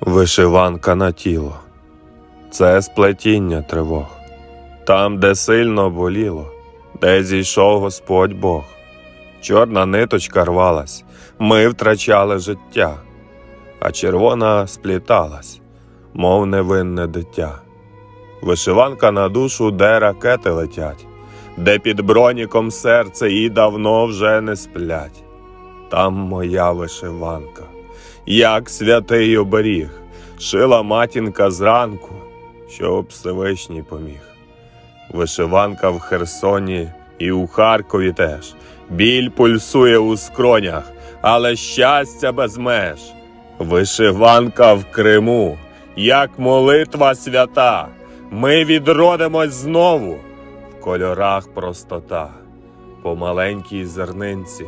Вишиванка на тіло. Це сплетіння тривог. Там, де сильно боліло, де зійшов Господь Бог. Чорна ниточка рвалась, ми втрачали життя, а червона спліталась, мов невинне дитя. Вишиванка на душу, де ракети летять, де під броніком серце і давно вже не сплять. Там моя вишиванка, як святий оберіг, шила матінка зранку, щоб Всевишній поміг. Вишиванка в Херсоні і у Харкові теж. Біль пульсує у скронях, але щастя без меж. Вишиванка в Криму, як молитва свята. Ми відродимось знову в кольорах простота, по маленькій зернинці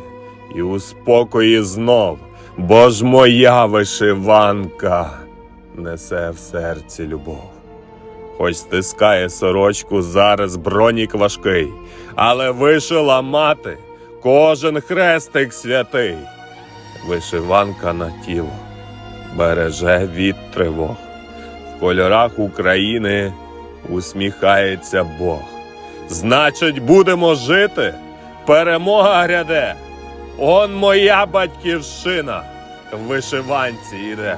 і у спокої знов, бо ж моя вишиванка несе в серці любов. Хоч стискає сорочку зараз бронік важкий, але вишила мати кожен хрестик святий. Вишиванка на тіло береже від тривог. В кольорах України усміхається Бог. Значить, будемо жити, перемога гряде. Он моя батьківщина вишиванці йде.